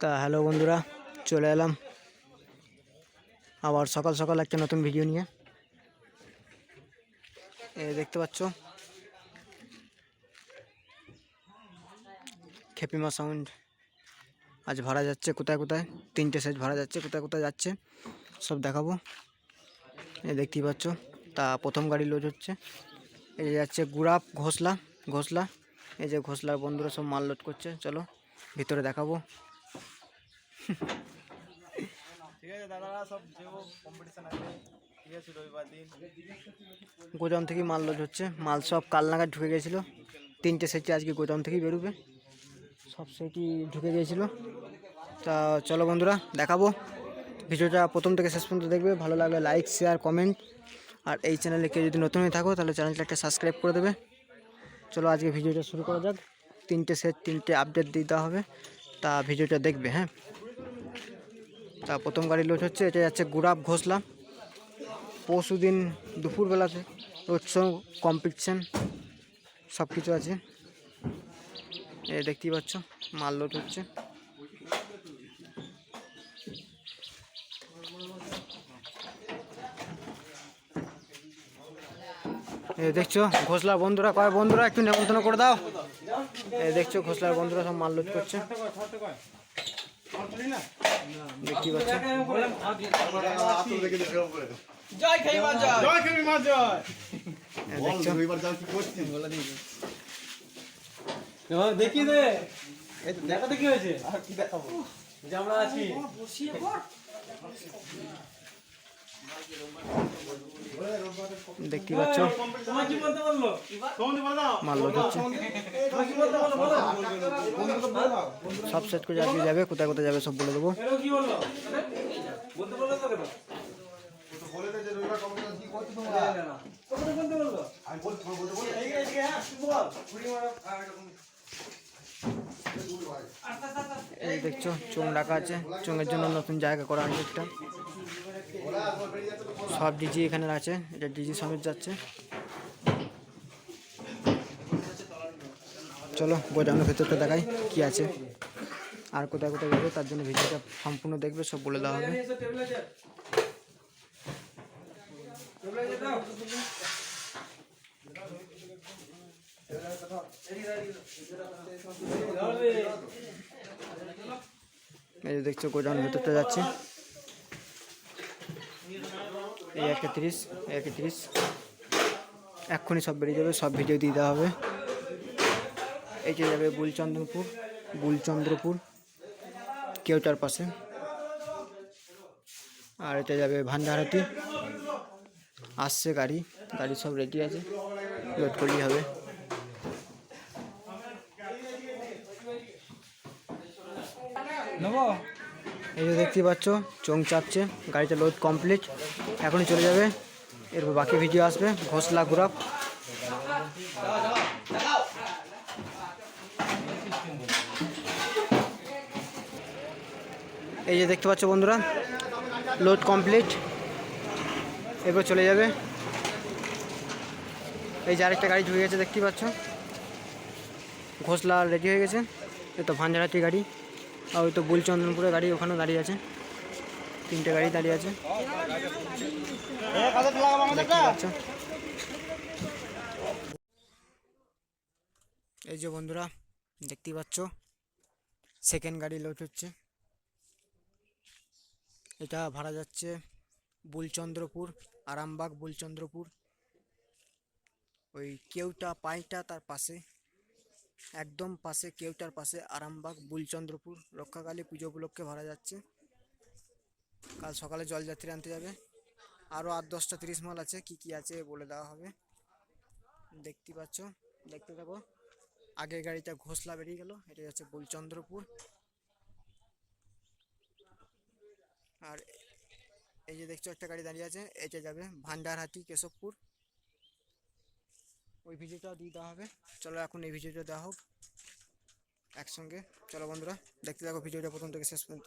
তা হ্যালো বন্ধুরা, চলে এলাম। আবার সকাল সকাল একটা নতুন ভিডিও নিয়ে। এ, দেখতে পাচ্ছ? খেপিমা সাউন্ড। আজ ভাড়া যাচ্ছে কোথায় কোথায়? তিনটে সেট ভাড়া যাচ্ছে কোথায় কোথায় যাচ্ছে? সব দেখাবো। এ, দেখতেই পাচ্ছ? তা প্রথম গাড়ি লোড হচ্ছে। এই যে যাচ্ছে গুড়াপ ঘোষলা ঘোষলা। এই যে ঘোষলার বন্ধুরা সব মাল লোড করছে। চলো, ভিতরে দেখাবো। ঠিক গোদাম থেকে মাল লজ হচ্ছে, মাল সব কাল নাগাদ ঢুকে গেছিল। তিনটে সেটে আজকে গোদাম থেকেই বেরোবে। সব সেটই ঢুকে গিয়েছিল তা চলো বন্ধুরা, দেখাবো। ভিডিওটা প্রথম থেকে শেষ পর্যন্ত দেখবে। ভালো লাগলে লাইক শেয়ার কমেন্ট আর এই চ্যানেলে কেউ যদি নতুন হয়ে থাকো, তাহলে চ্যানেলটা একটা সাবস্ক্রাইব করে দেবে। চলো আজকে ভিডিওটা শুরু করা যাক। তিনটে সেট তিনটে আপডেট দিতে হবে। তা ভিডিওটা দেখবে হ্যাঁ? তা প্রথম গাড়ি লোড হচ্ছে, এটা যাচ্ছে গুড়াপ ঘোষলা। পরশু দিন দুপুরবেলাতে উৎসব কম্পিটিশান সব কিছু আছে। এ দেখতেই পাচ্ছ, মাল লোড হচ্ছে। দেখছ ঘোষলার বন্ধুরা কয়? বন্ধুরা, একটু নেমন্তন্ন করে দাও। দেখছ, ঘোষলার বন্ধুরা সব মাল লোড করছে। দেখতেই পাচ্ছ জয় দেখি দে দেখা দেখি হয়েছে। আর কি দেখাবো যে আমরা আছি। দেখতেই পাচ্ছ? মাল লোড সব সেট করে আজকে যাবে, কোথায় কোথায় যাবে সব বলে দেবো। দেখছ চোং রাখা আছে। চোঙের জন্য নতুন জায়গা করা হয়েছে একটা। সব ডিজি এখানে আছে, এটা ডিজি সমেত যাচ্ছে। চলো গোডাউনের ভেতরটা দেখাই কি আছে। আর কোথায় কোথায় যাবে, তার জন্য ভিডিওটা সম্পূর্ণ দেখবে, সব বলে দেওয়া হবে। এই দেখছ, গোডাউনের ভেতরটা যাচ্ছে। এই একটা তিরিশ একটা তিরিশ এক্ষুনি সব বেরিয়ে যাবে, সব ভিডিও দিয়ে দেওয়া হবে। এই যে যাবে বুলচন্দ্রপুর বুলচন্দ্রপুর কেউটার পাশে। আর এটা যাবে ভান্ডারহাটি। আসছে গাড়ি গাড়ি সব রেডি আছে লোড করলেই হবে। এই যে দেখতে পাচ্ছ চোং চাপছে, গাড়িটা লোড কমপ্লিট এখনই চলে যাবে। এরপর বাকি ভিডিও আসবে, ঘোষলা গুরাপ এই যে দেখতে পাচ্ছ বন্ধুরা লোড কমপ্লিট এরপর চলে যাবে। এই যে আরেকটা গাড়ি ঢুকে গেছে দেখতেই পাচ্ছ। ঘোষলা রেডি হয়ে গেছে। এই তো ভাঞ্জারাটি গাড়ি। ওই তো বুলচন্দনপুরের গাড়ি, ওখানেও দাঁড়িয়ে আছে। তিনটে গাড়ি দাঁড়িয়ে আছে। এই যে বন্ধুরা, দেখতেই পাচ্ছ? সেকেন্ড গাড়ি লোড হচ্ছে। এটা ভাড়া যাচ্ছে বুলচন্দ্রপুর, আরামবাগ বুলচন্দ্রপুর। ওই কেউটা পাইটা তার পাশে। একদম পাশে কেউটার পাশে আরামবাগ, বুলচন্দ্রপুর, রক্ষাকালী পুজো উপলক্ষে ভাড়া যাচ্ছে। কাল সকালে জলযাত্রী আনতে যাবে। আরও আট দশটা তিরিশ মাল আছে, কি কি আছে বলে দেওয়া হবে। দেখতে পাচ্ছ, দেখতে থাকো আগের গাড়িটা ঘোষলা বেরিয়ে গেল, এটা যাচ্ছে বুলচন্দ্রপুর। আর এই যে দেখছ, একটা গাড়ি দাঁড়িয়ে আছে, এটা যাবে ভান্ডারহাটি, কেশবপুর। ওই ভিডিওটা দিয়ে দেওয়া হবে চলো এখন এই ভিডিওটা দেওয়া হোক একসঙ্গে চলো বন্ধুরা দেখতে থাকো ভিডিওটা প্রথম থেকে শেষ পর্যন্ত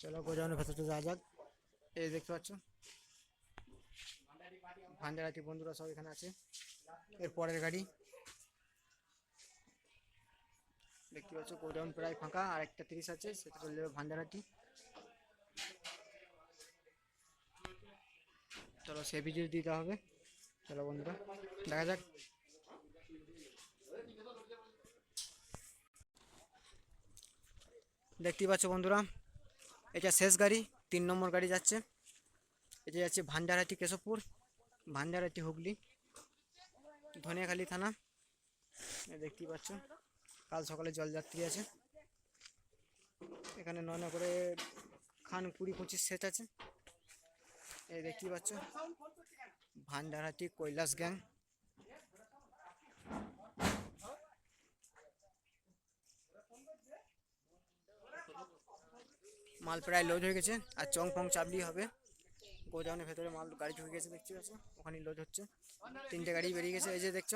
চলো গোডাউনের ভেতরটা যাক এই দেখতে পাচ্ছ ভান্ডারাটি বন্ধুরা সব এখানে আছে এর পরের গাড়ি দেখতে পাচ্ছ গোডাউন প্রায় ফাঁকা আর একটা তিরিশ আছে সেটা চলে যাবে ভান্ডারাটি চলো সে ভিডিও দিতে হবে চলো বন্ধুরা, দেখা যাক। দেখতেই পাচ্ছ বন্ধুরা, এটা শেষ গাড়ি, তিন নম্বর গাড়ি যাচ্ছে। এটা যাচ্ছে ভান্ডারহাটি কেশবপুর, ভান্ডারহাটি হুগলি, ধনিয়াখালী থানা। দেখতেই পাচ্ছ, কাল সকালে জলযাত্রী আছে। এখানে নয় করে খান কুড়ি পঁচিশ সেট আছে। এই দেখতেই পাচ্ছ ভান্ডারহাটি কৈলাস গ্যাং মাল প্রায় লোড হয়ে গেছে, আর চং ফং চাপলি হবে। গোডাউনের ভেতরে মাল গাড়ি ঢুকে গেছে, দেখতে পাচ্ছ? ওখানে লোড হচ্ছে। তিনটে গাড়ি বেরিয়ে গেছে, এই যে দেখছ?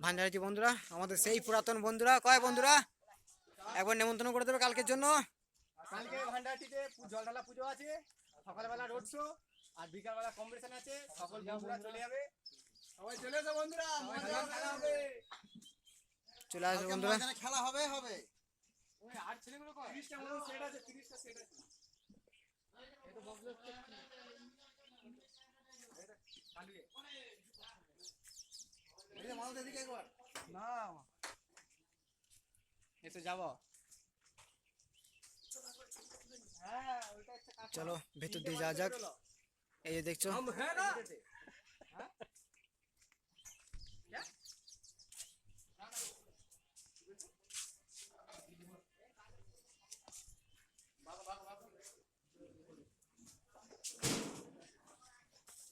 ভান্ডারাজি বন্ধুরা, আমাদের সেই পুরাতন বন্ধুরা, কয় বন্ধুরা? একবার নেমন্তন্ন করে দেবে কালকের জন্য। কালকে ভান্ডারটিতে পু- জল ঢালা পুজো আছে। সকালবেলা রোড শো আর বিকালবেলা কম্পিটিশন আছে সকল বন্ধুরা চলে যাবে। সবাই চলে বন্ধুরা মজা হবে। চলে আসবে বন্ধুরা। খেলা হবে হবে। ওই আর ছেলেগুলো কয়? 30টা মতো সেট আছে 30টা সেট আছে। মানুষ এদিকে একবার। না এসে যাব। হ্যাঁ চলো ভেতর দিয়ে যাওয়া যাক। এই যে দেখছ। হ্যাঁ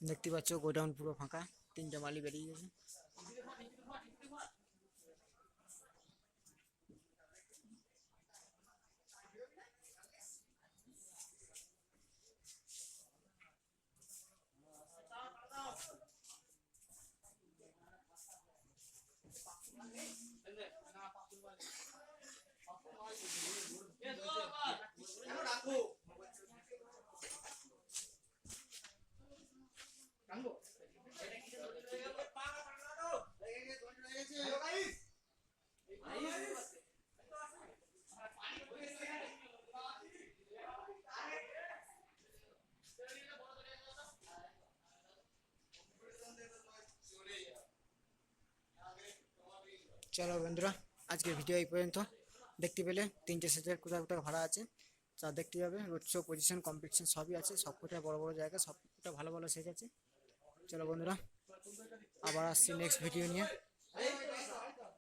দেখতে পাচ্ছ গোডাউন পুরো ফাঁকা তিনটা মালি বেরিয়ে গেছে। চলো বন্ধুরা, আজকের ভিডিও এই পর্যন্ত। দেখতে পেলে তিনটে সেটের কোথাও কোথাও ভাড়া আছে, তা দেখতে যাবে। রোড শো পজিশন কম্পিটিশন সবই আছে সব কোথায় বড় বড় জায়গা সব কটা ভালো ভালো সেট আছে। চলো বন্ধুরা, আবার আসছি নেক্সট ভিডিও নিয়ে।